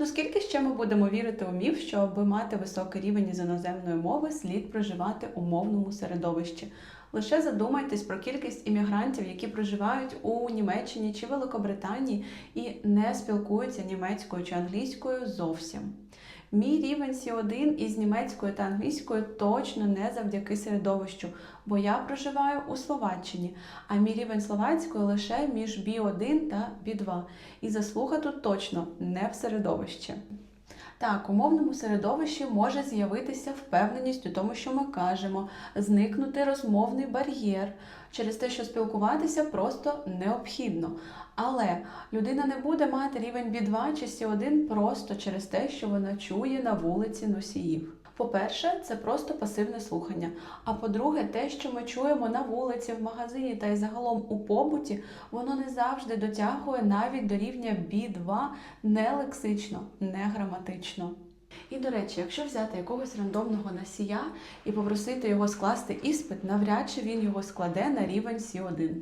Ну скільки ще ми будемо вірити у міф, що аби мати високий рівень із іноземної мови, слід проживати у мовному середовищі? Лише задумайтесь про кількість іммігрантів, які проживають у Німеччині чи Великобританії і не спілкуються німецькою чи англійською зовсім. Мій рівень C1 із німецькою та англійською точно не завдяки середовищу, бо я проживаю у Словаччині, а мій рівень словацької лише між B1 та B2. І заслуга тут точно не в середовищі. Так, у мовному середовищі може з'явитися впевненість у тому, що ми кажемо, зникнути розмовний бар'єр через те, що спілкуватися просто необхідно. Але людина не буде мати рівень B2 чи C1 просто через те, що вона чує на вулиці носіїв. По-перше, це просто пасивне слухання. А по-друге, те, що ми чуємо на вулиці, в магазині та й загалом у побуті, воно не завжди дотягує навіть до рівня B2 не лексично, не граматично. І до речі, якщо взяти якогось рандомного носія і попросити його скласти іспит, навряд чи він його складе на рівень C1.